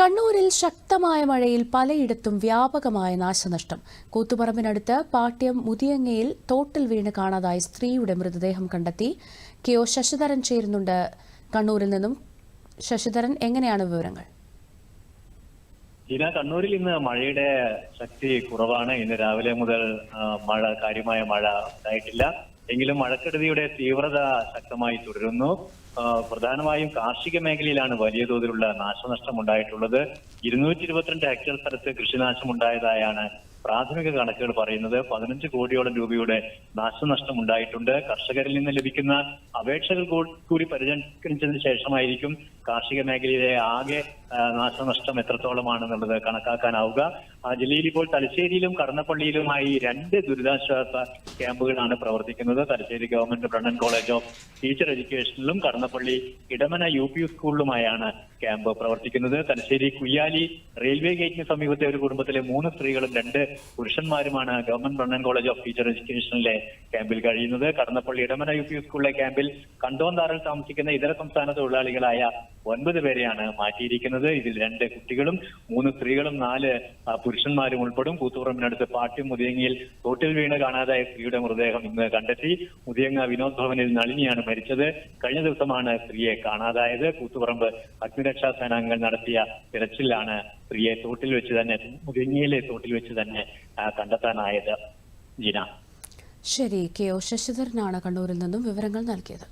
കണ്ണൂരിൽ ശക്തമായ മഴയിൽ പലയിടത്തും വ്യാപകമായ നാശനഷ്ടം. കൂത്തുപറമ്പിനടുത്ത് പാട്യം മുതിയങ്ങയിൽ തോട്ടിൽ വീണ് കാണാതായ സ്ത്രീയുടെ മൃതദേഹം കണ്ടെത്തി. കെ ഒ ശശിധരൻ ചേരുന്നുണ്ട്. കണ്ണൂരിൽ നിന്നും ശശിധരൻ എങ്ങനെയാണ് വിവരങ്ങൾ? ഇന കണ്ണൂരിൽ ഇന്ന് മഴയുടെ ശക്തി കുറവാണ്. ഇന്ന് രാവിലെ മുതൽ മഴ കാര്യമായ മഴ ഉണ്ടായിട്ടില്ല. എങ്കിലും മഴക്കെടുതിയുടെ തീവ്രത ശക്തമായി തുടരുന്നു. പ്രധാനമായും കാർഷിക മേഖലയിലാണ് വലിയ തോതിലുള്ള നാശനഷ്ടം ഉണ്ടായിട്ടുള്ളത്. ഇരുന്നൂറ്റി ഇരുപത്തിരണ്ട് ഹെക്ടർ സ്ഥലത്ത് കൃഷിനാശം ഉണ്ടായതായാണ് പ്രാഥമിക കണക്കുകൾ പറയുന്നത്. പതിനഞ്ച് കോടിയോളം രൂപയുടെ നാശനഷ്ടം ഉണ്ടായിട്ടുണ്ട്. കർഷകരിൽ നിന്ന് ലഭിക്കുന്ന അപേക്ഷകൾ കൂടി പരിഗണിച്ചതിന് ശേഷമായിരിക്കും കാർഷിക മേഖലയിലെ ആകെ നാശനഷ്ടം എത്രത്തോളമാണെന്നുള്ളത് കണക്കാക്കാനാവുക. ജില്ലയിൽ ഇപ്പോൾ തലശ്ശേരിയിലും കടന്നപ്പള്ളിയിലുമായി രണ്ട് ദുരിതാശ്വാസ ക്യാമ്പുകളാണ് പ്രവർത്തിക്കുന്നത്. Thalassery government Brennen college of teacher എഡ്യൂക്കേഷനിലും Kadannappally Edamana U P സ്കൂളിലുമായാണ് ക്യാമ്പ് പ്രവർത്തിക്കുന്നത്. തലശ്ശേരി കുയ്യാലി റെയിൽവേ ഗേറ്റിന് സമീപത്തെ ഒരു കുടുംബത്തിലെ മൂന്ന് സ്ത്രീകളും രണ്ട് പുരുഷന്മാരുമാണ് government Brennen college of teacher എഡ്യൂക്കേഷനിലെ ക്യാമ്പിൽ കഴിയുന്നത്. കടന്നപ്പള്ളി ഇടമന യു പി സ്കൂളിലെ ക്യാമ്പിൽ കണ്ടോന്താറിൽ താമസിക്കുന്ന ഇതര സംസ്ഥാന തൊഴിലാളികളായ ഒൻപത് പേരെയാണ് മാറ്റിയിരിക്കുന്നത്. ഇതിൽ രണ്ട് കുട്ടികളും മൂന്ന് സ്ത്രീകളും നാല് പുരുഷന്മാരും ഉൾപ്പെടും. കൂത്തുപറമ്പിനടുത്ത് പാട്ടി മുതിയങ്ങിയിൽ തോട്ടിൽ വീണ് കാണാതായ സ്ത്രീയുടെ മൃതദേഹം ഇന്ന് കണ്ടെത്തി. മുതിയങ്ങ വിനോദ് ഭവനിൽ നളിനിയാണ് മരിച്ചത്. കഴിഞ്ഞ ദിവസമാണ് സ്ത്രീയെ കാണാതായത്. കൂത്തുപറമ്പ് അഗ്നിരക്ഷാ സേനാംഗങ്ങൾ നടത്തിയ തിരച്ചിലാണ് സ്ത്രീയെ തോട്ടിൽ വെച്ച് തന്നെ മുതിയങ്ങിയിലെ തോട്ടിൽ വെച്ച് തന്നെ കണ്ടെത്താനായത്. ജിന. ശരി കെ ഒ ശശിധരനാണ് കണ്ണൂരിൽ നിന്നും വിവരങ്ങൾ നൽകിയത്.